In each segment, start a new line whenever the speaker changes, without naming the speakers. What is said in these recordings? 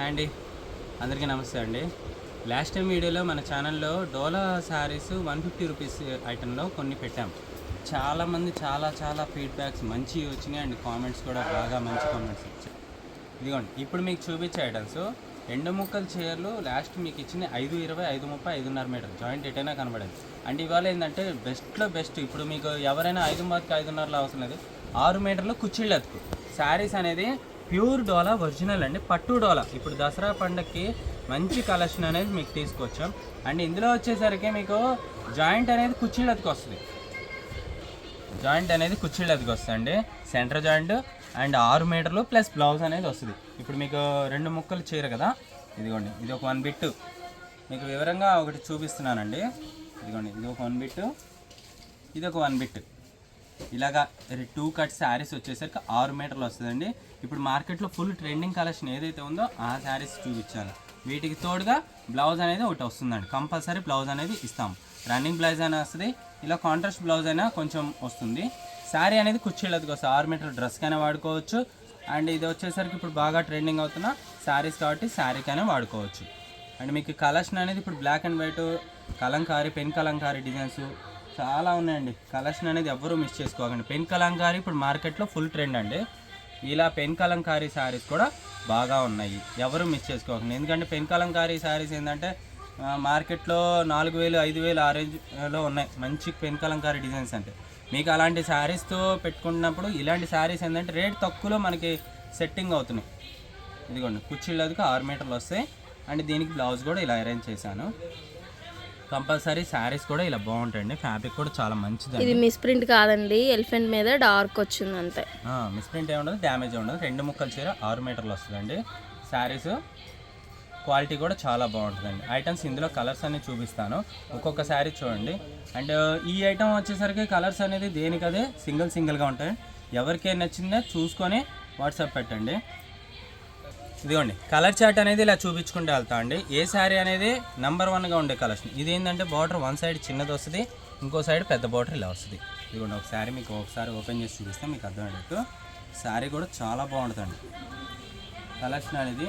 అండి. అందరికీ నమస్తే అండి. లాస్ట్ టైం వీడియోలో మన ఛానల్లో డోలా శారీస్ వన్ ఫిఫ్టీ రూపీస్ ఐటెంలో కొన్ని పెట్టాం. చాలామంది చాలా చాలా ఫీడ్బ్యాక్స్ మంచి వచ్చినాయి అండ్. కామెంట్స్ కూడా బాగా మంచి కామెంట్స్ వచ్చాయి. ఇదిగోండి ఇప్పుడు మీకు చూపించే ఐటమ్స్ రెండు ముక్కల చీరలు లాస్ట్ మీకు ఇచ్చిన ఐదు ఇరవై ఐదు ముప్పై ఐదున్నర మీటర్ జాయింట్ ఎటైనా కనబడింది. అండ్ ఇవాళ ఏంటంటే బెస్ట్లో బెస్ట్ ఇప్పుడు మీకు ఎవరైనా ఐదు మార్కి ఐదున్నరలో అవసరం లేదు. ఆరు మీటర్లు కుచ్చిళ్ళు ఎత్తుకు శారీస్ అనేది ప్యూర్ డోలా ఒరిజినల్ అండి. పట్టు డోలా. ఇప్పుడు దసరా పండగకి మంచి కలెక్షన్ అనేది మీకు తీసుకొచ్చాం. అండ్ ఇందులో వచ్చేసరికి మీకు జాయింట్ అనేది కుచ్చిళ్ళు వస్తుంది. జాయింట్ అనేది కుర్చీలు వస్తుంది సెంటర్ జాయింట్ అండ్ ఆరు మీటర్లు ప్లస్ బ్లౌజ్ అనేది వస్తుంది. ఇప్పుడు మీకు రెండు ముక్కలు చీర కదా? ఇదిగోండి ఇది ఒక వన్ బిట్టు. మీకు వివరంగా ఒకటి చూపిస్తున్నానండి. ఇదిగోండి ఇది ఒక వన్ బిట్టు. ఇది ఒక వన్ బిట్ ఇలాగా టూ కట్ శారీస్ వచ్చేసరికి ఆరు మీటర్లు వస్తుందండి. ఇప్పుడు మార్కెట్లో ఫుల్ ట్రెండింగ్ కలెక్షన్ ఏదైతే ఉందో ఆ శారీస్ చూపించాను వీటికి తోడుగా బ్లౌజ్ అనేది ఒకటి వస్తుందండి. కంపల్సరీ బ్లౌజ్ అనేది ఇస్తాం. రన్నింగ్ బ్లౌజ్ అయినా వస్తుంది. ఇలా కాంట్రాస్ట్ బ్లౌజ్ అయినా కొంచెం వస్తుంది. శారీ అనేది కుర్చీలకి వస్తుంది ఆరు మీటర్ డ్రెస్కైనా వాడుకోవచ్చు. అండ్ ఇది వచ్చేసరికి ఇప్పుడు బాగా ట్రెండింగ్ అవుతున్న శారీస్ కాబట్టి శారీకైనా వాడుకోవచ్చు. అండ్ మీకు కలెక్షన్ అనేది ఇప్పుడు black and white Kalamkari pen Kalamkari designs చాలా ఉన్నాయండి. కలెక్షన్ అనేది ఎవ్వరూ మిస్ చేసుకోకండి. పెన్ కలంకారీ ఇప్పుడు మార్కెట్లో ఫుల్ ట్రెండ్ అండి. ఇలా పెన్ కలంకారీ శారీస్ కూడా బాగా ఉన్నాయి. ఎవరు మిస్ చేసుకోకండి. ఎందుకంటే పెన్ కలంకారీ శారీస్ ఏంటంటే మార్కెట్లో నాలుగు వేలు ఐదు వేలు ఆ రేంజ్లో ఉన్నాయి. మంచి పెన్ కలంకారీ డిజైన్స్ అంటే. మీకు అలాంటి శారీస్తో పెట్టుకున్నప్పుడు ఇలాంటి శారీస్ ఏంటంటే రేట్ తక్కువలో మనకి సెట్టింగ్ అవుతున్నాయి. ఇదిగోండి కుర్చీలకి ఆరు మీటర్లు వస్తాయి. అండ్ దీనికి బ్లౌజ్ కూడా ఇలా అరేంజ్ చేశాను. కంపల్సరీ శారీస్ కూడా ఇలా బాగుంటాయండి. ఫ్యాబ్రిక్ కూడా చాలా మంచిదండి.
ఇది మిస్ ప్రింట్ కాదండి. ఎలిఫెంట్ మీద డార్క్ వచ్చింది అంతే.
మిస్ప్రింట్ ఏమి ఉండదు డ్యామేజ్ ఉండదు. రెండు ముక్కల చీర ఆరు మీటర్లు వస్తుందండి. శారీస్ క్వాలిటీ కూడా చాలా బాగుంటుందండి. ఐటమ్స్ ఇందులో కలర్స్ అన్ని చూపిస్తాను. ఒక్కొక్క శారీ చూడండి. అండ్ ఈ ఐటమ్ వచ్చేసరికి కలర్స్ అనేది దేనికదే? సింగిల్ సింగిల్గా ఉంటాయి. ఎవరికేం నచ్చిందో చూసుకొని వాట్సాప్ పెట్టండి. ఇదిగోండి కలర్ చార్ట్ అనేది ఇలా చూపించుకుంటూ వెళ్తా అండి. ఏ శారీ అనేది నెంబర్ వన్గా ఉండే కలెక్షన్ ఇది ఏంటంటే బార్డర్ వన్ సైడ్ చిన్నది వస్తుంది ఇంకో సైడ్ పెద్ద బార్డర్ ఇలా వస్తుంది. ఇదిగోండి ఒక శారీ మీకు ఒకసారి ఓపెన్ చేసి చూపిస్తే మీకు అర్థమయ్యేటట్టు శారీ కూడా చాలా బాగుంటుందండి. కలెక్షన్ అనేది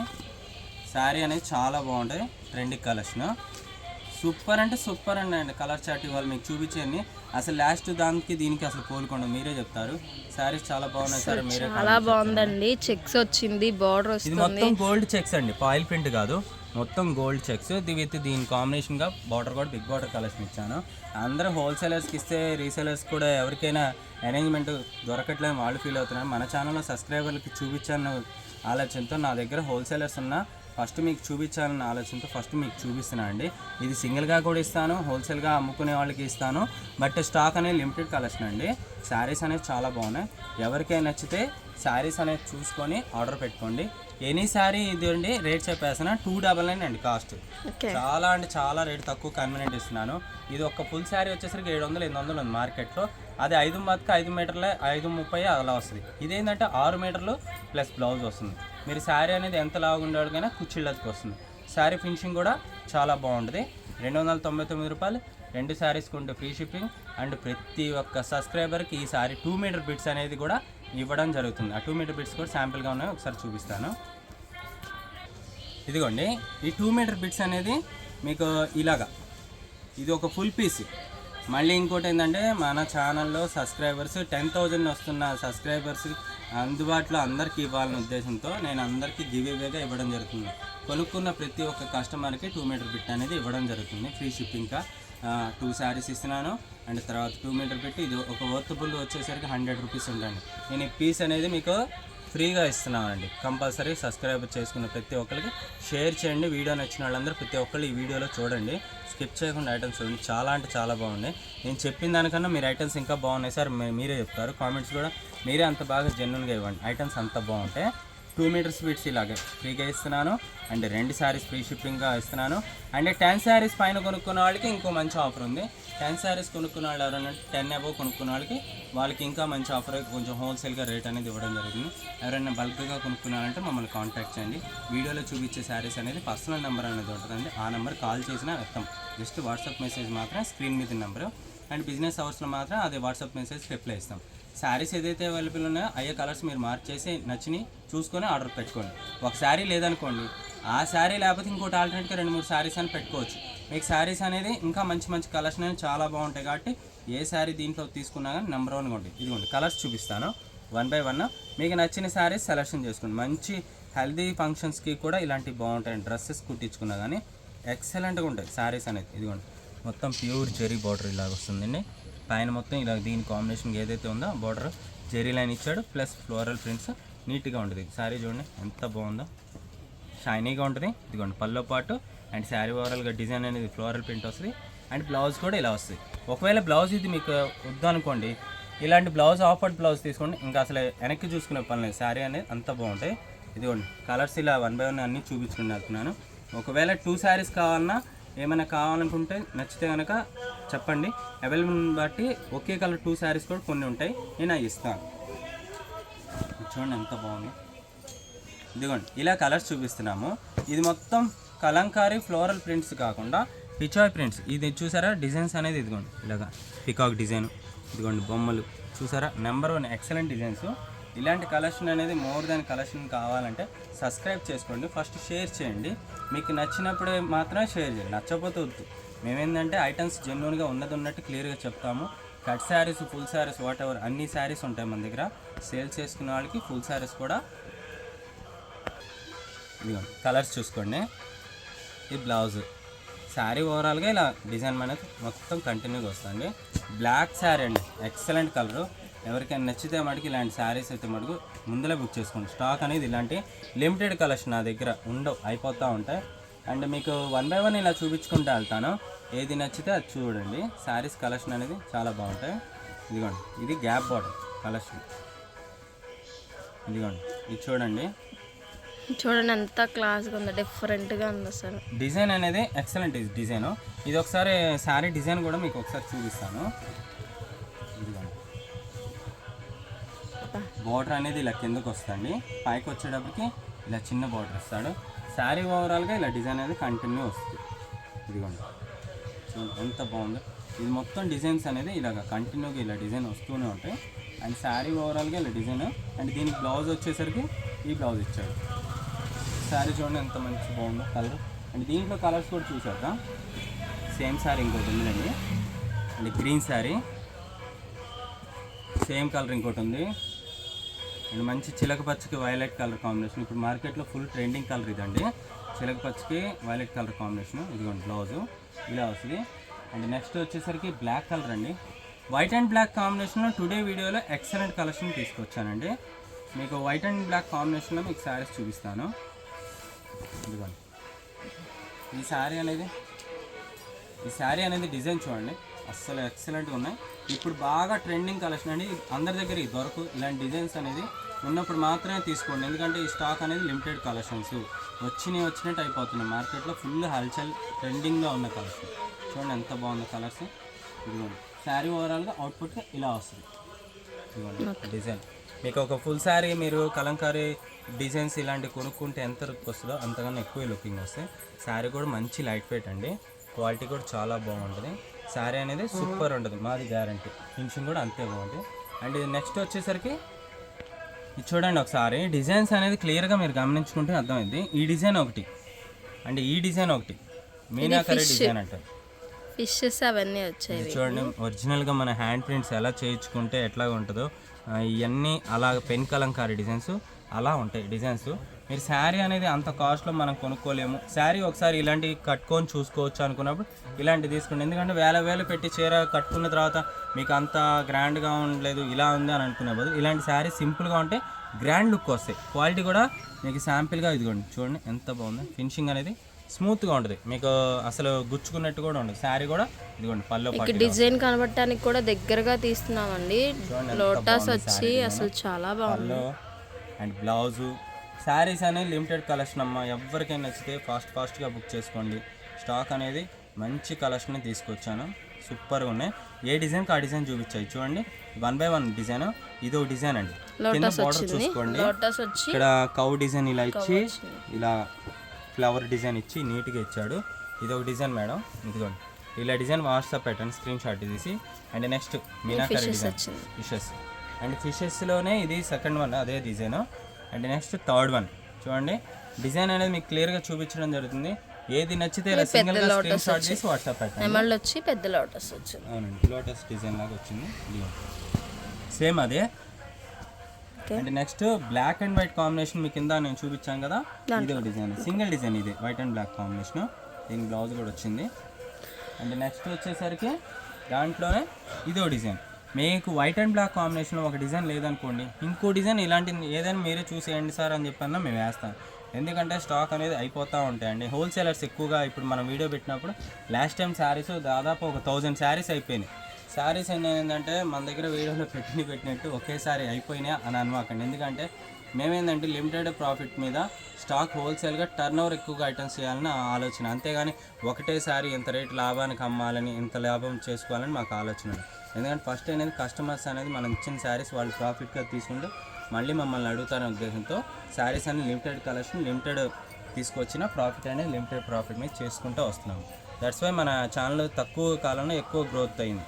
శారీ అనేది చాలా బాగుంటుంది ట్రెండింగ్ కలెక్షన్ సూపర్ అంటే సూపర్ అండి అండి కలర్ చార్ట్ ఇవాళ మీకు చూపించేయండి. అసలు లాస్ట్ దానికి దీనికి అసలు పోల్కొండ మీరే చెప్తారు. శారీస్ చాలా బాగున్నాయి సార్ మీరే
చాలా బాగుందండి. చెక్స్ వచ్చింది బార్డర్
ఇది
వస్తుంది.
మొత్తం గోల్డ్ చెక్స్ అండి పాయిల్ ప్రింట్ కాదు. మొత్తం గోల్డ్ చెక్స్. ఇది విత్ దీని కాంబినేషన్గా బార్డర్ కూడా బిగ్ బార్డర్ కలెక్షన్ ఇచ్చాను. అందరూ హోల్సేలర్స్కి ఇస్తే రీసేలర్స్ కూడా ఎవరికైనా అరేంజ్మెంట్ దొరకట్లేదు వాళ్ళు ఫీల్ అవుతున్నారు. మన ఛానల్లో సబ్స్క్రైబర్లకి చూపించాను ఆలోచనతో నా దగ్గర హోల్సేలర్స్ ఉన్న ఫస్ట్ మీకు చూపించాలన్న ఆలోచనతో ఫస్ట్ మీకు చూపిస్తున్నా అండి. ఇది సింగిల్గా కూడా ఇస్తాను హోల్సేల్గా అమ్ముకునే వాళ్ళకి ఇస్తాను. బట్ స్టాక్ అనేది లిమిటెడ్ కలెక్షన్ అండి. శారీస్ అనేవి చాలా బాగున్నాయి. ఎవరికైనా నచ్చితే శారీస్ అనేది చూసుకొని ఆర్డర్ పెట్టుకోండి. ఎనీ శారీ ఇది అండి రేట్ చెప్పేసిన టూ డబల్ నైన్ అండి కాస్ట్. చాలా అంటే చాలా రేట్ తక్కువ కన్వీనియంట్ ఇస్తున్నాను. ఇది ఒక ఫుల్ శారీ వచ్చేసరికి ఏడు వందలు ఎనిమిది వందలు ఉంది మార్కెట్లో. అది ఐదు బతుకు ఐదు మీటర్లే ఐదు ముప్పై అలా వస్తుంది. ఇదేంటంటే ఆరు మీటర్లు ప్లస్ బ్లౌజ్ వస్తుంది. మీరు శారీ అనేది ఎంత లాగుండేవాడికైనా కుచ్చిళ్ళకి వస్తుంది. శారీ ఫినిషింగ్ కూడా చాలా బాగుంటుంది. రెండు వందల తొంభై తొమ్మిది రూపాయలు. రెండు శారీస్ కొంటే ఫ్రీ షిప్పింగ్. అండ్ ప్రతి ఒక్క సబ్స్క్రైబర్కి ఈ సారీ టూ మీటర్ బిట్స్ అనేది కూడా ఇవ్వడం జరుగుతుంది. ఆ టూ మీటర్ బిట్స్ కూడా శాంపిల్గా ఉన్నాయి. ఒకసారి చూపిస్తాను. ఇదిగోండి. ఈ టూ మీటర్ బిట్స్ అనేది మీకు ఇలాగా. ఇది ఒక ఫుల్ పీస్. మళ్ళీ ఇంకోటి ఏంటంటే మన ఛానల్లో సబ్స్క్రైబర్స్ టెన్ థౌజండ్ వస్తున్న సబ్స్క్రైబర్స్ అందుబాటులో అందరికీ ఇవ్వాలనే ఉద్దేశంతో నేను అందరికీ గివ్ ఇవ్వడం జరుగుతుంది. కొనుక్కున్న ప్రతి ఒక్క కస్టమర్కి టూ మీటర్ బిట్ అనేది ఇవ్వడం జరుగుతుంది. ఫ్రీ షిప్పింగ్గా టూ శారీస్ ఇస్తున్నాను. అండ్ తర్వాత టూ మీటర్ పెట్టి ఇది ఒక వర్తబుల్ వచ్చేసరికి హండ్రెడ్ రూపీస్ ఉండండి నేను ఈ పీస్ అనేది మీకు ఫ్రీగా ఇస్తున్నామండి. కంపల్సరీ సబ్స్క్రైబ్ చేసుకున్న ప్రతి ఒక్కరికి షేర్ చేయండి. వీడియో నచ్చిన వాళ్ళందరూ ప్రతి ఒక్కళ్ళు ఈ వీడియోలో చూడండి. స్కిప్ చేయకుండా ఐటమ్స్ చూడండి. చాలా అంటే చాలా బాగున్నాయి. నేను చెప్పిన దానికన్నా మీరు ఐటమ్స్ ఇంకా బాగున్నాయి సార్. మీరే చెప్తారు. కామెంట్స్ కూడా మీరే అంత బాగా జెన్యున్గా ఇవ్వండి. ఐటమ్స్ అంత బాగుంటాయి టూ మీటర్ స్వీట్స్ ఇలాగే ఫ్రీగా ఇస్తున్నాను. అండ్ రెండు శారీస్ ఫ్రీ షిప్పింగ్గా ఇస్తున్నాను. అండ్ టెన్ శారీస్ పైన కొనుక్కున్న వాళ్ళకి ఇంకో మంచి ఆఫర్ ఉంది. టెన్ శారీస్ కొనుక్కున్న వాళ్ళు ఎవరైనా టెన్ అబో కొనుక్కున్న వాళ్ళకి వాళ్ళకి ఇంకా మంచి ఆఫర్ కొంచెం హోల్సేల్గా రేట్ అనేది ఇవ్వడం జరుగుతుంది ఎవరైనా బల్క్గా కొనుక్కున్నారంటే మమ్మల్ని కాంటాక్ట్ చేయండి. వీడియోలో చూపించే శారీస్ అనేది పర్సనల్ నెంబర్ అనేది ఉంటుందండి. ఆ నెంబర్ కాల్ చేసినా వ్యక్తం. జస్ట్ వాట్సాప్ మెసేజ్ మాత్రం స్క్రీన్ మీద నెంబరు అండ్ బిజినెస్ అవర్స్లో మాత్రం అదే వాట్సాప్ మెసేజ్ రిప్లై ఇస్తాం శారీస్ ఏదైతే అవైలబుల్ ఉన్నాయో అయ్యే కలర్స్ మీరు మార్చేసి నచ్చిని చూసుకొని ఆర్డర్ పెట్టుకోండి. ఒక శారీ లేదనుకోండి ఆ శారీ లేకపోతే ఇంకోటి ఆల్టర్నేట్గా రెండు మూడు శారీస్ అని పెట్టుకోవచ్చు. మీకు శారీస్ అనేది ఇంకా మంచి మంచి కలర్స్ అనేవి చాలా బాగుంటాయి కాబట్టి ఏ శారీ దీంట్లో తీసుకున్నా కానీ నెంబర్ వన్గా ఉంటుంది ఇదిగోండి కలర్స్ చూపిస్తాను. వన్ బై వన్ మీకు నచ్చిన శారీస్ సెలెక్షన్ చేసుకోండి. మంచి హెల్దీ ఫంక్షన్స్కి కూడా ఇలాంటివి బాగుంటాయి. డ్రెస్సెస్ కుట్టించుకున్నా కానీ ఎక్సలెంట్గా ఉంటాయి శారీస్ అనేది. ఇదిగోండి మొత్తం ప్యూర్ జెరీ బార్డర్ ఇలాగ వస్తుందండి. పైన మొత్తం ఇలా దీని కాంబినేషన్ ఏదైతే ఉందో బార్డర్ జెరీ లైన్ ఇచ్చాడు. ప్లస్ ఫ్లోరల్ ప్రింట్స్ నీట్గా ఉంటుంది. శారీ చూడండి ఎంత బాగుందో. షైనీగా ఉంటుంది. ఇదిగోండి పళ్ళో పాటు అండ్ శారీ ఓవరాల్గా డిజైన్ అనేది ఫ్లోరల్ ప్రింట్ వస్తుంది. అండ్ బ్లౌజ్ కూడా ఇలా వస్తుంది. ఒకవేళ బ్లౌజ్ ఇది మీకు వద్దు అనుకోండి ఇలాంటి బ్లౌజ్ ఆఫర్డ్ బ్లౌజ్ తీసుకోండి. ఇంకా అసలు వెనక్కి చూసుకునే పని లేదు. శారీ అనేది అంత బాగుంటాయి. ఇదిగోండి కలర్స్ ఇలా వన్ బై వన్ అన్నీ చూపించుకుని వెళ్తున్నాను ఒకవేళ టూ శారీస్ కావాలన్నా ఏమైనా కావాలనుకుంటే నచ్చితే కనుక చెప్పండి. అవైలబుల్ బట్టి ఒకే కలర్ టూ శారీస్ కూడా కొన్ని ఉంటాయి. నేను అవి ఇస్తాను. చూడండి ఎంత బాగుంది. ఇదిగోండి ఇలా కలర్స్ చూపిస్తున్నాము. ఇది మొత్తం కలంకారీ ఫ్లోరల్ ప్రింట్స్ కాకుండా పిచాయ్ ప్రింట్స్. ఇది చూసారా? డిజైన్స్ అనేది ఇదిగోండి. ఇలాగా పికాక్ డిజైన్. ఇదిగోండి బొమ్మలు. చూసారా? Number one excellent designs. ఇలాంటి కలెక్షన్ అనేది మోర్ దాన్ కలెక్షన్ కావాలంటే సబ్స్క్రైబ్ చేసుకోండి. ఫస్ట్ షేర్ చేయండి. మీకు నచ్చినప్పుడే మాత్రమే షేర్ చేయండి. నచ్చకపోతే వద్దు. మేమేంటంటే ఐటమ్స్ జెన్యున్గా ఉన్నది ఉన్నట్టు క్లియర్గా చెప్తాము. Cut saris full saris whatever అన్ని శారీస్ ఉంటాయి మన దగ్గర. సేల్ చేసుకున్న వాళ్ళకి ఫుల్ శారీస్ కూడా కలర్స్ చూసుకోండి. ఇది బ్లౌజ్. శారీ ఓవరాల్గా ఇలా డిజైన్ అనేది మొత్తం కంటిన్యూగా వస్తుంది. బ్లాక్ శారీ అండి. ఎక్సలెంట్ కలరు ఎవరికైనా నచ్చితే మటుకు ఇలాంటి శారీస్ అయితే మటుకు ముందులే బుక్ చేసుకోండి. స్టాక్ అనేది ఇలాంటి లిమిటెడ్ కలెక్షన్ నా దగ్గర ఉండవు అయిపోతూ ఉంటాయి. అండ్ మీకు వన్ బై వన్ ఇలా చూపించుకుంటూ వెళ్తాను. ఏది నచ్చితే అది చూడండి. శారీస్ కలెక్షన్ అనేది చాలా బాగుంటాయి. ఇదిగోండి. ఇది గ్యాప్ బార్డర్ కలెక్షన్ ఇదిగోండి. ఇది చూడండి.
చూడండి ఎంత క్లాస్గా ఉందో డిఫరెంట్గా ఉంది అసలు.
డిజైన్ అనేది ఎక్సలెంట్ ఇది డిజైన్ ఇది ఒకసారి శారీ డిజైన్ కూడా మీకు ఒకసారి చూపిస్తాను. బార్డర్ అనేది ఇలా కిందకు వస్తుంది. పైకి వచ్చేటప్పటికి ఇలా చిన్న బార్డర్ ఇస్తాడు. శారీ ఓవరాల్గా ఇలా డిజైన్ అనేది కంటిన్యూ వస్తుంది. ఇదిగోండి. చూడండి ఎంత బాగుందో. ఇది మొత్తం డిజైన్స్ అనేది ఇలాగ కంటిన్యూగా ఇలా డిజైన్ వస్తూనే ఉంటాయి. అండ్ శారీ ఓవరాల్గా ఇలా డిజైన్ అండ్ దీనికి బ్లౌజ్ వచ్చేసరికి ఈ బ్లౌజ్ ఇచ్చాడు. శారీ చూడండి ఎంత మంచి బాగుందో కలర్ అండ్ దీంట్లో కలర్స్ కూడా చూసాక సేమ్ శారీ ఇంకోటి ఉందండి and green sari same colour ఇంకోటి ఉంది. అండ్ మంచి చిలక పచ్చకి వైలెట్ కలర్ కాంబినేషన్ ఇప్పుడు మార్కెట్లో ఫుల్ ట్రెండింగ్ కలర్ ఇదండి. చిలక పచ్చకి వైలెట్ కలర్ కాంబినేషన్ ఇదిగోండి బ్లౌజు ఇలా వస్తుంది అండ్ నెక్స్ట్ వచ్చేసరికి బ్లాక్ కలర్ అండి. వైట్ అండ్ బ్లాక్ కాంబినేషన్లో టుడే వీడియోలో ఎక్సలెంట్ కలెక్షన్ తీసుకొచ్చానండి. మీకు వైట్ అండ్ బ్లాక్ కాంబినేషన్లో మీకు శారీస్ చూపిస్తాను. ఇదిగోండి. ఈ శారీ అనేది ఈ శారీ అనేది డిజైన్ చూడండి. అస్సలు ఎక్సలెంట్గా ఉన్నాయి. ఇప్పుడు బాగా ట్రెండింగ్ కలెక్షన్ అండి. అందరి దగ్గర దొరకు. ఇలాంటి డిజైన్స్ అనేది ఉన్నప్పుడు మాత్రమే తీసుకోండి. ఎందుకంటే ఈ స్టాక్ అనేది లిమిటెడ్ కలెక్షన్స్ వచ్చినాయి వచ్చినట్టు అయిపోతున్నాయి. మార్కెట్లో ఫుల్ హల్చల్ ట్రెండింగ్లో ఉన్న కలెక్షన్ చూడండి ఎంత బాగుంది కలర్స్ ఇదిగోండి. శారీ ఓవరాల్గా అవుట్పుట్ ఇలా వస్తుంది. ఇదిగోండి డిజైన్ మీకు ఒక ఫుల్ శారీ మీరు కలంకారీ డిజైన్స్ ఇలాంటివి కొనుక్కుంటే ఎంత వస్తుందో అంతకన్నా ఎక్కువ లుకింగ్ వస్తాయి. శారీ కూడా మంచి లైట్ వెయిట్ అండి. క్వాలిటీ కూడా చాలా బాగుంటుంది. శారీ అనేది సూపర్ ఉంటుంది మాది గ్యారంటీ ఫినిషింగ్ కూడా అంతే బాగుంటుంది అండ్ నెక్స్ట్ వచ్చేసరికి ఇది చూడండి ఒకసారి డిజైన్స్ అనేది క్లియర్గా మీరు గమనించుకుంటే అర్థమైంది. ఈ డిజైన్ ఒకటి. అండ్ ఈ డిజైన్ ఒకటి. మీనాకరీ డిజైన్ అంటారు.
ఫిషెస్ అవన్నీ వచ్చాయి
చూడండి ఒరిజినల్గా మన హ్యాండ్ ప్రింట్స్ ఎలా చేయించుకుంటే ఎట్లా ఉంటుందో. ఇవన్నీ అలా పెన్ కలంకారీ డిజైన్స్ అలా ఉంటాయి డిజైన్స్. మీరు శారీ అనేది అంత కాస్ట్లో మనం కొనుక్కోలేము. శారీ ఒకసారి ఇలాంటివి కట్టుకొని చూసుకోవచ్చు అనుకున్నప్పుడు ఇలాంటి తీసుకోండి ఎందుకంటే వేల వేలు పెట్టి చీర కట్టుకున్న తర్వాత మీకు అంత గ్రాండ్గా ఉండలేదు ఇలా ఉంది అని అనుకునే బదులు ఇలాంటి శారీ సింపుల్గా ఉంటే గ్రాండ్ లుక్ వస్తాయి. క్వాలిటీ కూడా మీకు శాంపిల్గా ఇదిగోండి చూడండి ఎంత బాగుంది. ఫినిషింగ్ అనేది స్మూత్గా ఉంటుంది. మీకు అసలు గుచ్చుకున్నట్టు కూడా ఉండదు. శారీ కూడా ఇదిగోండి పళ్ళు
డిజైన్ కనబడటానికి కూడా దగ్గరగా తీస్తున్నామండి. లోటస్ వచ్చి అసలు చాలా బాగుంది.
And blouse. శారీస్ అనేది లిమిటెడ్ కలెక్షన్ అమ్మ. ఎవరికైనా నచ్చితే ఫాస్ట్ ఫాస్ట్గా బుక్ చేసుకోండి. స్టాక్ అనేది మంచి కలెక్షన్ తీసుకొచ్చాను. సూపర్గా ఉన్నాయి. ఏ డిజైన్కి ఆ డిజైన్ చూపించాయి చూడండి. One by one design. ఇది ఒక డిజైన్ అండి. కింద బార్డర్ చూసుకోండి. ఇక్కడ కౌ డిజైన్ ఇలా ఇచ్చి ఇలా ఫ్లవర్ డిజైన్ ఇచ్చి నీట్గా ఇచ్చాడు. ఇది ఒక డిజైన్ మేడం. ఇదిగోండి. ఇలా డిజైన్ వాట్సాప్ పెట్టండి. స్క్రీన్ షాట్ తీసి. And next meenakari design.
వచ్చింది.
ఫిషెస్ అండ్ ఫిషెస్లోనే ఇది సెకండ్ వన్ అదే design and next third one చూడండి. డిజైన్ అనేది మీకు క్లియర్గా చూపించడం జరుగుతుంది. ఏది నచ్చితే ఇలా సింగిల్గా స్క్రీన్ షాట్ చేసి వాట్సాప్ పెట్టండి.
వచ్చి పెద్ద లోటస్ వచ్చి
అవునండి. లోటస్ డిజైన్ లాగా వచ్చింది. సేమ్ అదే. And next black and white combination మీ కింద నేను చూపించాను కదా? ఇది డిజైన్ సింగిల్ డిజైన్ ఇది వైట్ అండ్ బ్లాక్ కాంబినేషన్ దీని బ్లౌజ్ కూడా వచ్చింది. అండ్ నెక్స్ట్ వచ్చేసరికి దాంట్లోనే ఇది డిజైన్ మీకు వైట్ అండ్ బ్లాక్ కాంబినేషన్లో ఒక డిజైన్ లేదనుకోండి ఇంకో డిజైన్ ఇలాంటి ఏదైనా మీరే చూసేయండి సార్ అని చెప్పన్నా మేము వేస్తాం. ఎందుకంటే స్టాక్ అనేది అయిపోతూ ఉంటాయండి. హోల్సేలర్స్ ఎక్కువగా ఇప్పుడు మనం వీడియో పెట్టినప్పుడు లాస్ట్ టైం శారీస్ దాదాపు ఒక థౌజండ్ శారీస్ అయిపోయినాయి. శారీస్ ఏంటంటే మన దగ్గర వీడియోలో పెట్టిన పెట్టినట్టు ఒకేసారి అయిపోయినాయి అని అనమాకండి. ఎందుకంటే మేమేందంటే లిమిటెడ్ ప్రాఫిట్ మీద స్టాక్ హోల్సేల్గా టర్న్ ఓవర్ ఎక్కువగా ఐటమ్స్ చేయాలని ఆలోచన. అంతేగాని ఒకటేసారి ఇంత రేటు లాభానికి అమ్మాలని ఇంత లాభం చేసుకోవాలని మాకు ఆలోచన ఎందుకంటే ఫస్ట్ అనేది కస్టమర్స్ అనేది మనం ఇచ్చిన శారీస్ వాళ్ళు ప్రాఫిట్గా తీసుకుంటే మళ్ళీ మమ్మల్ని అడుగుతారనే ఉద్దేశంతో శారీస్ అనేది లిమిటెడ్ కలెక్షన్ లిమిటెడ్ తీసుకొచ్చిన ప్రాఫిట్ అనేది లిమిటెడ్ ప్రాఫిట్ మీద చేసుకుంటూ వస్తున్నాము. దట్స్ వై మన ఛానల్ తక్కువ కాలంలో ఎక్కువ గ్రోత్ అయింది.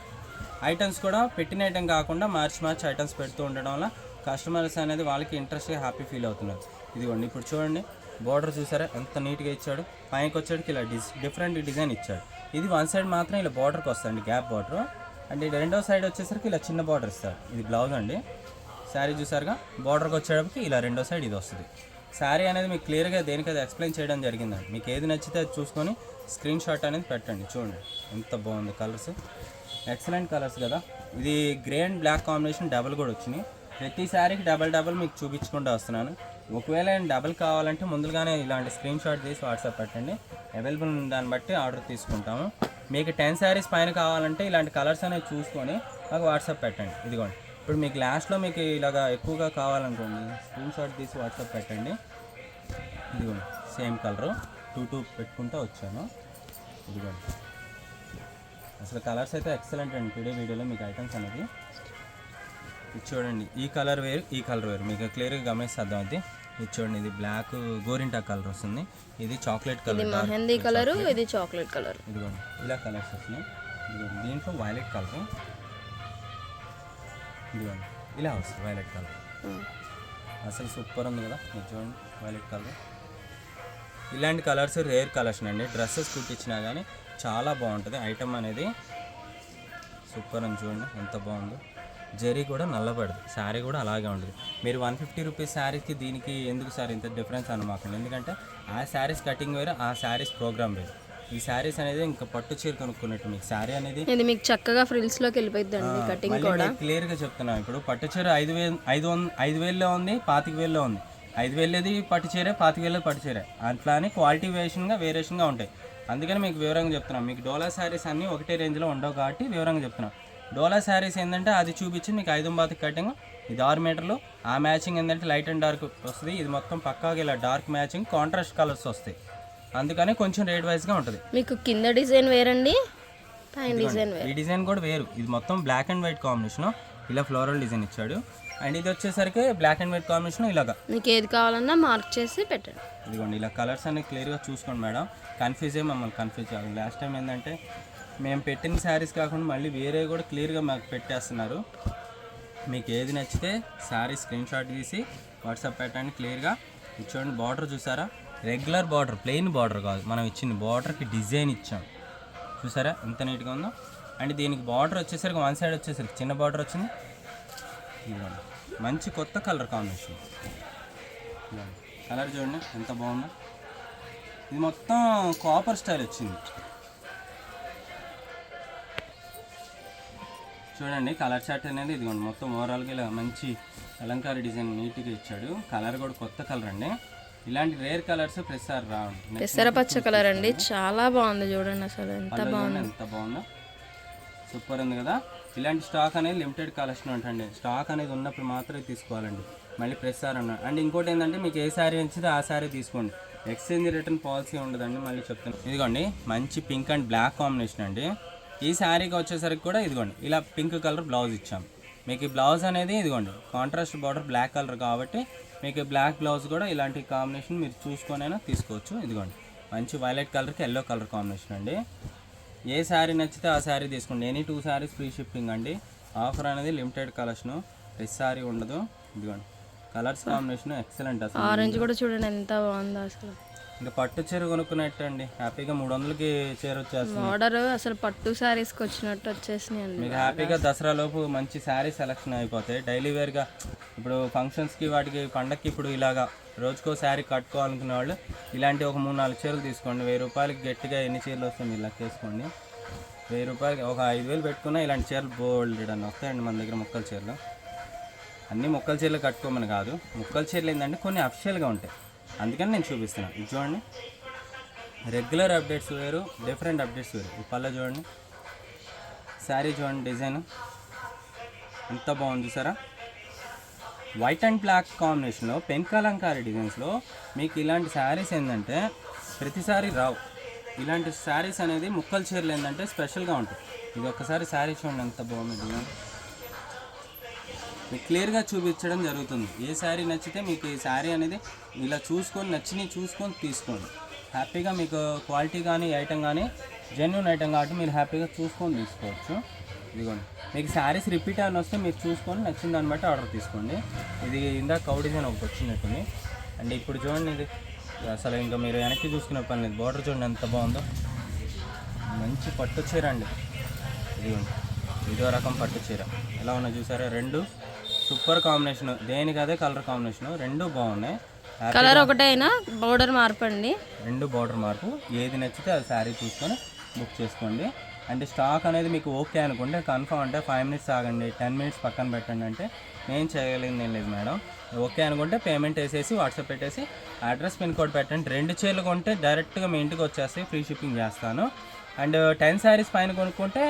ఐటమ్స్ కూడా పెట్టిన ఐటమ్ కాకుండా మార్చి మార్చి ఐటమ్స్ పెడుతూ ఉండడం వల్ల కస్టమర్స్ అనేది వాళ్ళకి ఇంట్రెస్ట్గా హ్యాపీ ఫీల్ అవుతున్నారు. ఇదిగోండి ఇప్పుడు చూడండి బార్డర్ చూసారా? ఎంత నీట్గా ఇచ్చాడు. పైకి వచ్చేటికి ఇలా డిస్ డిఫరెంట్ డిజైన్ ఇచ్చాడు. ఇది వన్ సైడ్ మాత్రం ఇలా బార్డర్కి వస్తుంది గ్యాప్ బార్డర్. అండ్ రెండో సైడ్ వచ్చేసరికి ఇలా చిన్న బార్డర్ ఇస్తారు. ఇది బ్లౌజ్ అండి. శారీ చూసారుగా? బార్డర్కి వచ్చేటప్పటికి ఇలా రెండో సైడ్ ఇది వస్తుంది. శారీ అనేది మీకు క్లియర్గా దేనికది ఎక్స్ప్లెయిన్ చేయడం జరిగిందండి మీకు ఏది నచ్చితే అది చూసుకొని స్క్రీన్ షాట్ అనేది పెట్టండి చూడండి. ఎంత బాగుంది కలర్స్. ఎక్సలెంట్ కలర్స్ కదా. ఇది grey and black combination double కూడా వచ్చినాయి. ప్రతి శారీకి డబల్ డబల్ మీకు చూపించుకుంటూ వస్తున్నాను. ఒకవేళ డబల్ కావాలంటే ముందుగానే ఇలాంటి స్క్రీన్ షాట్ తీసి వాట్సాప్ పెట్టండి. అవైలబుల్ ఉన్న దాన్ని బట్టి ఆర్డర్ తీసుకుంటాము. మీకు టెన్ శారీస్ పైన కావాలంటే ఇలాంటి కలర్స్ అనేవి చూసుకొని మాకు వాట్సాప్ పెట్టండి. ఇదిగోండి. ఇప్పుడు మీకు లాస్ట్లో మీకు ఇలాగా ఎక్కువగా కావాలనుకోండి స్క్రీన్ షాట్ తీసి వాట్సాప్ పెట్టండి. ఇదిగోండి. Same colour. టూ టూ పెట్టుకుంటూ వచ్చాను. ఇదిగోండి. అసలు కలర్స్ అయితే ఎక్సలెంట్ అండి. టుడే వీడియోలో మీకు ఐటమ్స్ అనేది. ఇది చూడండి ఈ కలర్ వేరు ఈ కలర్ వేరు. మీకు క్లియర్గా గమనిస్తే అవుతుంది ఇది. చూడండి ఇది బ్లాక్ గోరింటా కలర్ వస్తుంది. ఇది చాక్లెట్ కలర్
మెహందీ కలరు ఇది చాక్లెట్ కలర్
ఇదిగోండి ఇలా కలర్స్ వస్తున్నాయి. ఇదిగోండి దీంట్లో వైలెట్ కలర్ ఇదిగోండి ఇలా వస్తుంది వైలెట్ కలర్ అసలు సూపర్ ఉంది కదా. చూడండి వైలెట్ కలర్ ఇలాంటి కలర్స్ రేర్ కలర్స్ అండి డ్రెస్సెస్ కుట్టించినా కానీ చాలా బాగుంటుంది. ఐటమ్ అనేది సూపర్ అని చూడండి. ఎంత బాగుందో. జరీ కూడా నల్లబడదు. శారీ కూడా అలాగే ఉంటుంది. మీరు వన్ ఫిఫ్టీ రూపీస్ శారీకి దీనికి ఎందుకు సార్ ఇంత డిఫరెన్స్ అనమాకండి. ఎందుకంటే ఆ శారీస్ కటింగ్ వేరు ఆ శారీస్ ప్రోగ్రామ్ వేరు. ఈ శారీస్ అనేది ఇంకా పట్టు చీర కొనుక్కున్నట్టు మీకు. శారీ అనేది
ఇది మీకు చక్కగా ఫ్రిల్స్లోకి వెళ్ళిపోయిందండి కటింగ్ కూడా.
నేను క్లియర్గా చెప్తున్నాను ఇప్పుడు పట్టు చీర ఐదు వేలు ఐదు వంద ఐదు వేలలో ఉంది పాతిక వేలలో ఉంది. ఐదు వేలది పట్టు చీరే పాతిక వేలది పట్టు చీరే. అట్లా అని క్వాలిటీ వేషన్గా వేరియేషన్గా ఉంటాయి. అందుకని మీకు వివరంగా చెప్తున్నాను మీకు డోలా శారీస్ అన్నీ ఒకటే రేంజ్లో ఉండవు కాబట్టి వివరంగా చెప్తున్నాను డోలా శారీస్ ఏంటంటే అది చూపించి మీకు ఐదు బాతికి కటింగ్ ఇది ఆరు మీటర్లు ఆ మ్యాచింగ్ ఏంటంటే లైట్ అండ్ డార్క్ వస్తుంది. ఇది మొత్తం పక్కాగా ఇలా డార్క్ మ్యాచింగ్ కాంట్రాస్ట్ కలర్స్ వస్తాయి. అందుకని కొంచెం రేట్ వైజ్గా ఉంటుంది.
మీకు కింద డిజైన్ వేరండి పైన డిజైన్
ఈ డిజైన్ కూడా వేరు. ఇది మొత్తం బ్లాక్ అండ్ వైట్ కాంబినేషన్ ఇలా ఫ్లోరల్ డిజైన్ ఇచ్చాడు. అండ్ ఇది వచ్చేసరికి బ్లాక్ అండ్ వైట్ కాంబినేషన్ ఇలాగా.
మీకు ఏది కావాలన్నా మార్క్ చేసి పెట్టండి.
ఇదిగోండి ఇలా కలర్స్ అన్ని క్లియర్గా చూసుకోండి మేడం. కన్ఫ్యూజ్ అయ్యి మమ్మల్ని కన్ఫ్యూజ్ చేయాలి లాస్ట్ టైం ఏంటంటే మేము పెట్టిన శారీస్ కాకుండా మళ్ళీ వేరే కూడా క్లియర్గా మాకు పెట్టేస్తున్నారు. మీకు ఏది నచ్చితే శారీ స్క్రీన్ షాట్ తీసి వాట్సాప్ పెట్టండి క్లియర్గా ఇది చూడండి బార్డర్ చూసారా? రెగ్యులర్ బార్డర్ ప్లెయిన్ బార్డర్ కాదు. మనం ఇచ్చిన బార్డర్కి డిజైన్ ఇచ్చాం. చూసారా? ఎంత నీట్గా ఉందో. అండ్ దీనికి బార్డర్ వచ్చేసరికి వన్ సైడ్ వచ్చేసరికి చిన్న బార్డర్ వచ్చింది. ఇదిగోండి మంచి కొత్త కలర్ కాంబినేషన్. ఇదిగోండి. కలర్ చూడండి ఎంత బాగుందో. ఇది మొత్తం కాపర్ స్టైల్ వచ్చింది. చూడండి కలర్ చార్ట్ అనేది ఇదిగోండి మొత్తం ఓవరాల్గా ఇలా మంచి అలంకార డిజైన్ నీట్గా ఇచ్చాడు. కలర్ కూడా కొత్త కలర్ అండి. ఇలాంటి రేర్ కలర్స్ ప్రతిసారి రావండి
పెసర పచ్చ కలర్ అండి. చాలా బాగుంది చూడండి అసలు ఎంత
చూడండి ఎంత బాగుందో. సూపర్ ఉంది కదా. ఇలాంటి స్టాక్ అనేది లిమిటెడ్ కలెక్షన్ ఉంటుంది స్టాక్ అనేది ఉన్నప్పుడు మాత్రమే తీసుకోవాలండి. మళ్ళీ ప్రెస్ సార్ అన్న అండ్ ఇంకోటి ఏంటంటే మీకు ఏ శారీ నచ్చితే ఆ శారీ తీసుకోండి. ఎక్స్చేంజ్ రిటర్న్ పాలసీ ఉండదండి మళ్ళీ చెప్తాను ఇదిగోండి మంచి పింక్ అండ్ బ్లాక్ కాంబినేషన్ అండి. ఈ శారీకి వచ్చేసరికి కూడా ఇదిగోండి ఇలా పింక్ కలర్ బ్లౌజ్ ఇచ్చాం. మీకు ఈ బ్లౌజ్ అనేది ఇదిగోండి కాంట్రాస్ట్ బార్డర్ బ్లాక్ కలర్ కాబట్టి మీకు బ్లాక్ బ్లౌజ్ కూడా ఇలాంటి కాంబినేషన్ మీరు చూసుకొనైనా తీసుకోవచ్చు. ఇదిగోండి మంచి వైలెట్ కలర్కి ఎల్లో కలర్ కాంబినేషన్ అండి. ఏ శారీ నచ్చితే ఆ శారీ తీసుకోండి. Any two saris free shipping అండి. ఆఫర్ అనేది లిమిటెడ్ కలెక్షన్ ప్రతి శారీ ఉండదు. ఇదిగోండి. కలర్స్ కాంబినేషన్ ఎక్సలెంట్ అసలు.
ఆరెంజ్ కూడా చూడండి ఎంత బాగుందో అసలు.
ఇంకా పట్టు చీర కొనుక్కున్నట్టు అండి హ్యాపీగా మూడు వందలకి చీర వచ్చేస్తుంది.
ఆర్డర్ అసలు పట్టు శారీస్కి వచ్చినట్టు వచ్చేసినాయి
మీకు హ్యాపీగా దసరా లోపు మంచి శారీ సెలెక్షన్ అయిపోతాయి డైలీ వేర్గా ఇప్పుడు ఫంక్షన్స్కి వాటికి పండక్కి ఇప్పుడు ఇలాగా రోజుకో శారీ కట్టుకోవాలనుకునే వాళ్ళు ఇలాంటి ఒక మూడు నాలుగు చీరలు తీసుకోండి. వెయ్యి రూపాయలకి గట్టిగా ఎన్ని చీరలు వస్తాయి మీరు లెక్కేసుకోండి వెయ్యి రూపాయలకి ఒక ఐదు వేలు పెట్టుకున్నా ఇలాంటి చీరలు బోల్డ్ అని వస్తాయండి మన దగ్గర మొక్కల చీరలు. అన్ని మొక్కల చీరలు కట్టుకోమని కాదు. మొక్కల చీరలు ఏంటంటే కొన్ని అఫిషియల్గా ఉంటాయి. అందుకని నేను చూపిస్తున్నాను ఇది చూడండి. రెగ్యులర్ అప్డేట్స్ వేరు డిఫరెంట్ అప్డేట్స్ వేరు. ఈ పళ్ళ చూడండి. శారీ చూడండి డిజైన్ ఎంత బాగుంది చూసారా? వైట్ అండ్ బ్లాక్ కాంబినేషన్లో పెన్ కలంకారీ డిజైన్స్లో మీకు ఇలాంటి శారీస్ ఏంటంటే ప్రతిసారి రావు. ఇలాంటి శారీస్ అనేది ముక్కల చీరలు ఏంటంటే స్పెషల్గా ఉంటాయి. ఇది ఒక్కసారి శారీ చూడండి ఎంత బాగుంది డిజైన్ మీకు క్లియర్గా చూపించడం జరుగుతుంది. ఏ శారీ నచ్చితే మీకు ఈ శారీ అనేది ఇలా చూసుకొని నచ్చినవి చూసుకొని తీసుకోండి. హ్యాపీగా మీకు క్వాలిటీ కానీ ఐటమ్ కానీ జెన్యున్ ఐటమ్ కాబట్టి మీరు హ్యాపీగా చూసుకొని తీసుకోవచ్చు. ఇదిగోండి. మీకు శారీస్ రిపీట్ అని వస్తే మీరు చూసుకొని నచ్చిన దాన్ని బట్టి ఆర్డర్ తీసుకోండి. ఇది ఇందాక కౌ డిజైన్ ఒకటి వచ్చినట్టుంది. అండ్ ఇప్పుడు చూడండి ఇది. అసలు ఇంకా మీరు వెనక్కి చూసుకునే పని లేదు. బార్డర్ చూడండి ఎంత బాగుందో. మంచి పట్టు చీర అండి. ఇదిగోండి. ఇదో రకం పట్టు చీర. ఎలా ఉన్నా చూసారా? రెండు సూపర్ కాంబినేషన్ దేనికి అదే కలర్ కాంబినేషన్ రెండు బాగున్నాయి.
కలర్ ఒకటైనా బోర్డర్ మార్పండి
రెండు బార్డర్ మార్పు. ఏది నచ్చితే అది శారీ చూసుకొని బుక్ చేసుకోండి. అంటే స్టాక్ అనేది మీకు ఓకే అనుకుంటే కన్ఫర్మ్ అంటే ఫైవ్ మినిట్స్ ఆగండి టెన్ మినిట్స్ పక్కన పెట్టండి అంటే నేను చేయగలిగింది ఏం లేదు మేడం. ఓకే అనుకుంటే పేమెంట్ వేసేసి వాట్సాప్ పెట్టేసి అడ్రస్ పిన్ కోడ్ పెట్టండి. రెండు చీరలు కొంటే డైరెక్ట్గా మీ ఇంటికి వచ్చేసి ఫ్రీ షిప్పింగ్ చేస్తాను. అండ్ టెన్ శారీస్ పైన కొనుక్కుంటే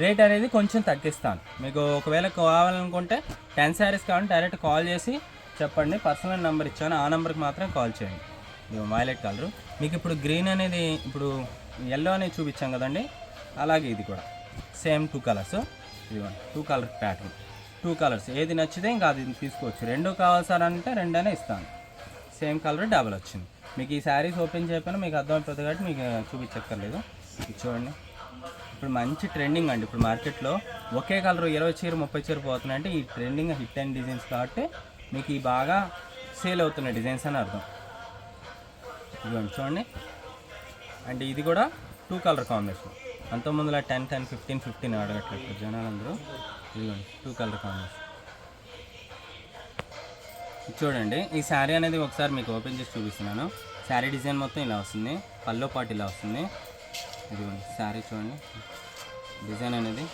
రేట్ అనేది కొంచెం తగ్గిస్తాను. మీకు ఒకవేళ కావాలనుకుంటే టెన్ శారీస్ కావాలంటే డైరెక్ట్ కాల్ చేసి చెప్పండి. పర్సనల్ నెంబర్ ఇచ్చాను. ఆ నెంబర్కి మాత్రం కాల్ చేయండి. ఇది వైలెట్ కలర్. మీకు ఇప్పుడు గ్రీన్ అనేది ఇప్పుడు ఎల్లో అనేది చూపించాం కదండి. అలాగే ఇది కూడా. సేమ్ టూ కలర్స్ ఇదిగోండి two colour pattern two colours ఏది నచ్చితే ఇంకా అది తీసుకోవచ్చు. రెండు కావాల్సారంటే రెండనే ఇస్తాను. సేమ్ కలర్ డబల్ వచ్చింది. మీకు ఈ శారీస్ ఓపెన్ చేయకపోయినా మీకు అర్థమైపోతుంది కాబట్టి మీకు చూపించక్కర్లేదు. ఇది చూడండి. ఇప్పుడు మంచి ట్రెండింగ్ అండి. ఇప్పుడు మార్కెట్లో ఒకే కలర్ ఇరవై చీర ముప్పై చీర పోతున్నాయి అంటే ఈ ట్రెండింగ్ హిట్ అండ్ డిజైన్స్ కాబట్టి మీకు ఈ బాగా సేల్ అవుతున్న డిజైన్స్ అని అర్థం. ఇదిగోండి చూడండి. అండ్ ఇది కూడా టూ కలర్ కాంబినేషన్ అంతకుముందులా టెన్ టెన్ ఫిఫ్టీన్ ఫిఫ్టీన్ అడగట్లేదు జనాలందరూ. ఇదిగోండి టూ కలర్ కాంబినేషన్ చూడండి ఈ శారీ అనేది ఒకసారి మీకు ఓపెన్ చేసి చూపిస్తున్నాను. శారీ డిజైన్ మొత్తం ఇలా వస్తుంది. పల్లో పాటు ఇలా వస్తుంది. ఇదిగోండి శారీ చూడండి. డిజైన్ అనేది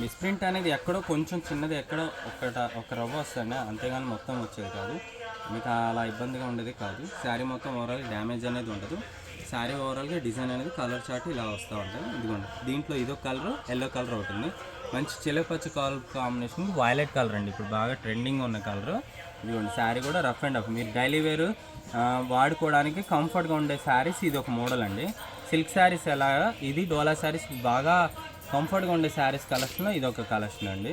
మిస్ప్రింట్ అనేది ఎక్కడో కొంచెం చిన్నది ఎక్కడో ఒకట ఒక రవ్వ వస్తుంది అంతేగాని మొత్తం వచ్చేది కాదు. మీకు అలా ఇబ్బందిగా ఉండేది కాదు. శారీ మొత్తం ఓవరాల్ డ్యామేజ్ అనేది ఉండదు. శారీ ఓవరాల్గా డిజైన్ అనేది కలర్ చార్ట్ ఇలా వస్తూ ఉంటుంది. ఇదిగోండి. దీంట్లో ఇదో కలర్ ఎల్లో కలర్ అవుతుంది మంచి చిలపచ్చ కలర్ కాంబినేషన్ వైలెట్ కలర్ అండి. ఇప్పుడు బాగా ట్రెండింగ్ ఉన్న కలర్ ఇదిగోండి. శారీ కూడా రఫ్ అండ్ రఫ్ మీరు డైలీ వేరు వాడుకోవడానికి కంఫర్ట్గా ఉండే శారీస్ ఇది ఒక మోడల్ అండి. సిల్క్ శారీస్ ఎలా ఇది డోలా శారీస్ బాగా కంఫర్ట్గా ఉండే శారీస్ కలెక్షన్లో ఇది ఒక కలెక్షన్ అండి.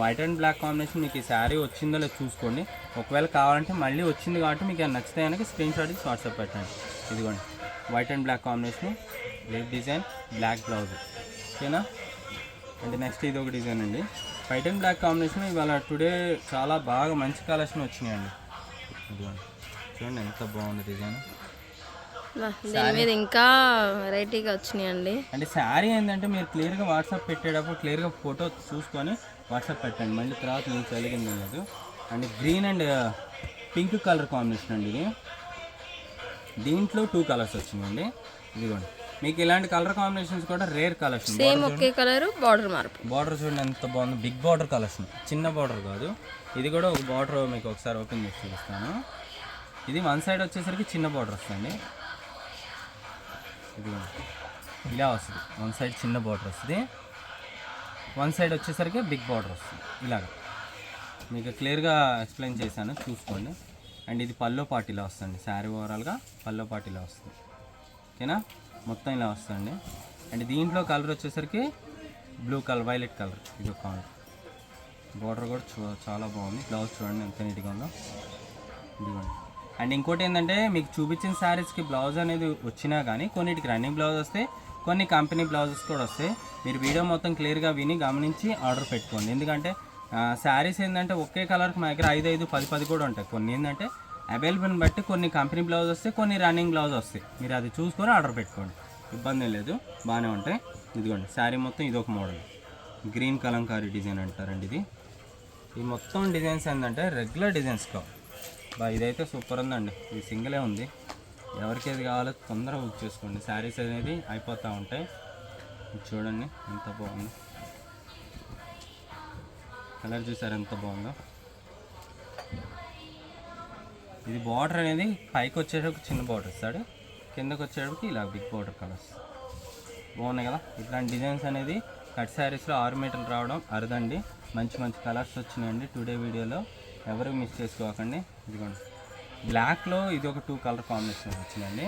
వైట్ అండ్ బ్లాక్ కాంబినేషన్ మీకు ఈ శారీ వచ్చిందో లేదో చూసుకోండి. ఒకవేళ కావాలంటే మళ్ళీ వచ్చింది కాబట్టి మీకు అది నచ్చితే కనుక స్క్రీన్ షాట్ ఇచ్చి వాట్సాప్ పెట్టండి. ఇదిగోండి. వైట్ అండ్ బ్లాక్ కాంబినేషన్ రేప్ డిజైన్ బ్లాక్ బ్లౌజ్ ఓకేనా? అంటే నెక్స్ట్ ఇది ఒక డిజైన్ అండి. వైట్ అండ్ బ్లాక్ కాంబినేషన్ ఇవాళ టుడే చాలా బాగా మంచి కలెక్షన్ వచ్చినాయండి. ఇదిగోండి. చూడండి ఎంత బాగుంది డిజైన్
దీని మీద ఇంకా వెరైటీగా వచ్చినాయండి.
అంటే శారీ ఏంటంటే మీరు క్లియర్గా వాట్సాప్ పెట్టేటప్పుడు క్లియర్గా ఫోటో చూసుకొని వాట్సాప్ పెట్టండి. మళ్ళీ తర్వాత మీకు కలిగింది లేదు and green and pink colour combination అండి ఇది. దీంట్లో టూ కలర్స్ వచ్చినాయండి. ఇదిగోండి. మీకు ఇలాంటి కలర్ కాంబినేషన్స్ కూడా రేర్ కలెక్షన్
సేమ్ ఒకే కలర్ బార్డర్ మార్పు.
బార్డర్ చూడండి ఎంత బాగుంది. బిగ్ బార్డర్ కలెక్షన్ చిన్న బార్డర్ కాదు. ఇది కూడా ఒక బార్డర్ మీకు ఒకసారి ఓపెన్ చేసి చూపిస్తాను. ఇది వన్ సైడ్ వచ్చేసరికి చిన్న బార్డర్ వస్తుంది ఇది ఇలా వస్తుంది. వన్ సైడ్ చిన్న బార్డర్ వస్తుంది. వన్ సైడ్ వచ్చేసరికి బిగ్ బార్డర్ వస్తుంది. ఇలాగ. మీకు క్లియర్గా ఎక్స్ప్లెయిన్ చేశాను. చూసుకోండి. అండ్ ఇది పల్లో పాటు వస్తుంది. శారీ ఓవరాల్గా పల్లో పాటు వస్తుంది. ఓకేనా మొత్తం ఇలా వస్తుంది. అండ్ దీంట్లో కలర్ వచ్చేసరికి బ్లూ కలర్ వైలెట్ కలర్ ఇది ఒక కలర్ బార్డర్ కూడా చూ చాలా బాగుంది. బ్లౌజ్ చూడండి ఎంత నీట్గా ఉందో. ఇదిగోండి. అండ్ ఇంకోటి ఏంటంటే మీకు చూపించిన శారీస్కి బ్లౌజ్ అనేది వచ్చినా కానీ కొన్నిటికి రన్నింగ్ బ్లౌజ్ వస్తాయి కొన్ని కంపెనీ బ్లౌజెస్ కూడా వస్తాయి. మీరు వీడియో మొత్తం క్లియర్గా విని గమనించి ఆర్డర్ పెట్టుకోండి. ఎందుకంటే శారీస్ ఏంటంటే ఒకే కలర్కి మా దగ్గర ఐదు ఐదు పది పది కూడా ఉంటాయి. కొన్ని ఏంటంటే అవైలబుల్ని బట్టి కొన్ని కంపెనీ బ్లౌజ్ వస్తాయి కొన్ని రన్నింగ్ బ్లౌజ్ వస్తాయి. మీరు అది చూసుకొని ఆర్డర్ పెట్టుకోండి. ఇబ్బంది లేదు బాగానే ఉంటాయి. ఇదిగోండి శారీ మొత్తం ఇది ఒక మోడల్. గ్రీన్ కలంకారీ డిజైన్ అంటారండి ఇది. ఈ మొత్తం డిజైన్స్ ఏంటంటే రెగ్యులర్ డిజైన్స్ కావు. బా ఇదైతే సూపర్ ఉందండి. ఇది సింగిలే ఉంది. ఎవరికి ఏది కావాలో తొందరగా బుక్ చేసుకోండి. శారీస్ అనేది అయిపోతూ ఉంటాయి. చూడండి ఎంత బాగుంది. కలర్ చూసారు ఎంత బాగుందో. ఇది బార్డర్ అనేది పైకి వచ్చేటప్పుడు చిన్న బార్డర్ ఇస్తాడు కిందకి వచ్చేటప్పుడు ఇలా బిగ్ బార్డర్ కలర్స్. బాగున్నాయి కదా? ఇట్లాంటి డిజైన్స్ అనేది కట్ శారీస్లో ఆరు మీటర్లు రావడం అరదండి. మంచి మంచి కలర్స్ వచ్చినాయండి టుడే వీడియోలో. ఎవరు మిస్ చేసుకోకండి. ఇదిగోండి. బ్లాక్లో ఇది ఒక టూ కలర్ కాంబినేషన్ వచ్చిందండి.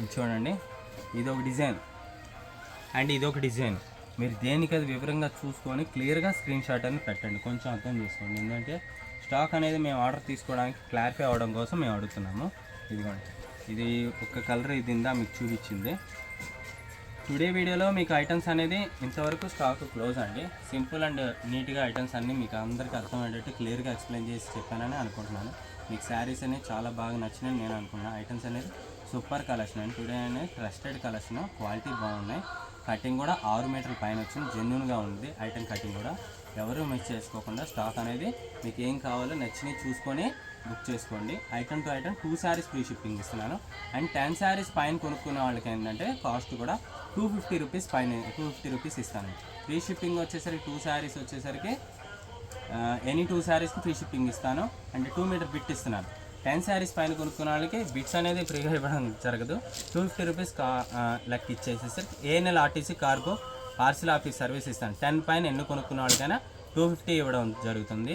ఇది చూడండి. ఇది ఒక డిజైన్. అండ్ ఇది ఒక డిజైన్. మీరు దేనికి అది వివరంగా చూసుకొని క్లియర్గా స్క్రీన్ షాట్ అనేది పెట్టండి. కొంచెం అర్థం చేసుకోండి. ఎందుకంటే స్టాక్ అనేది మేము ఆర్డర్ తీసుకోవడానికి క్లారిఫై అవ్వడం కోసం మేము అడుగుతున్నాము. ఇదిగోండి. ఇది ఒక కలర్ ఇది ఇందా మీకు చూపించింది. టుడే వీడియోలో మీకు ఐటమ్స్ అనేది ఇంతవరకు స్టాక్ క్లోజ్ అండి. సింపుల్ అండ్ నీట్గా ఐటమ్స్ అన్నీ మీకు అందరికీ అర్థమయ్యేటట్టు క్లియర్గా ఎక్స్ప్లెయిన్ చేసి చెప్పానని అనుకుంటున్నాను. మీకు శారీస్ అనేవి చాలా బాగా నచ్చినాయి నేను అనుకున్నాను ఐటమ్స్ అనేది సూపర్ కలెక్షన్ అండి. టుడే అనేది ట్రస్టెడ్ కలెక్షన్. క్వాలిటీ బాగున్నాయి. కటింగ్ కూడా ఆరు మీటర్ల పైన వచ్చింది. జెన్యున్గా ఉంది ఐటమ్ కటింగ్ కూడా. ఎవరు మిస్ చేసుకోకుండా స్టాక్ అనేది మీకు ఏం కావాలో నచ్చినవి చూసుకొని బుక్ చేసుకోండి. Item to item two saris free shipping ఇస్తున్నాను. అండ్ టెన్ శారీస్ పైన కొనుక్కునే వాళ్ళకి ఏంటంటే కాస్ట్ కూడా టూ ఫిఫ్టీ రూపీస్ పైన టూ ఫిఫ్టీ రూపీస్ ఇస్తాను. ఫ్రీ షిప్పింగ్ వచ్చేసరికి టూ శారీస్ వచ్చేసరికి ఎనీ టూ శారీస్కి ఫ్రీ షిప్పింగ్ ఇస్తాను. అండ్ టూ మీటర్ బిట్ ఇస్తున్నాను. టెన్ శారీస్ పైన కొనుక్కున్న వాళ్ళకి బిట్స్ అనేది ఫ్రీగా ఇవ్వడం జరగదు. టూ ఫిఫ్టీ రూపీస్ కా లెక్క ఇచ్చేసేసరికి ANL RTC cargo parcel office service ఇస్తాను. టెన్ పైన ఎన్ని కొనుక్కున్న వాళ్ళకైనా టూ ఫిఫ్టీ ఇవ్వడం జరుగుతుంది.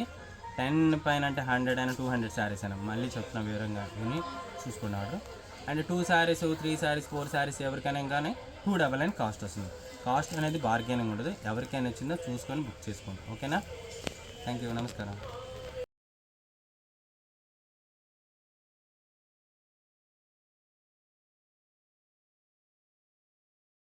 టెన్ పైన అంటే హండ్రెడ్ అయినా టూ హండ్రెడ్ శారీస్ అయినా మళ్ళీ చెప్తున్న వివరంగా విని చూసుకున్నాడు and two saris three saris four saris ఎవరికైనా కానీ టూ డబల్ అండ్ కాస్ట్ వస్తుంది. కాస్ట్ అనేది బార్గెనింగ్ ఉండదు. ఎవరికైనా వచ్చిందో చూసుకొని బుక్ చేసుకోండి ఓకేనా? థ్యాంక్ యూ నమస్కారం.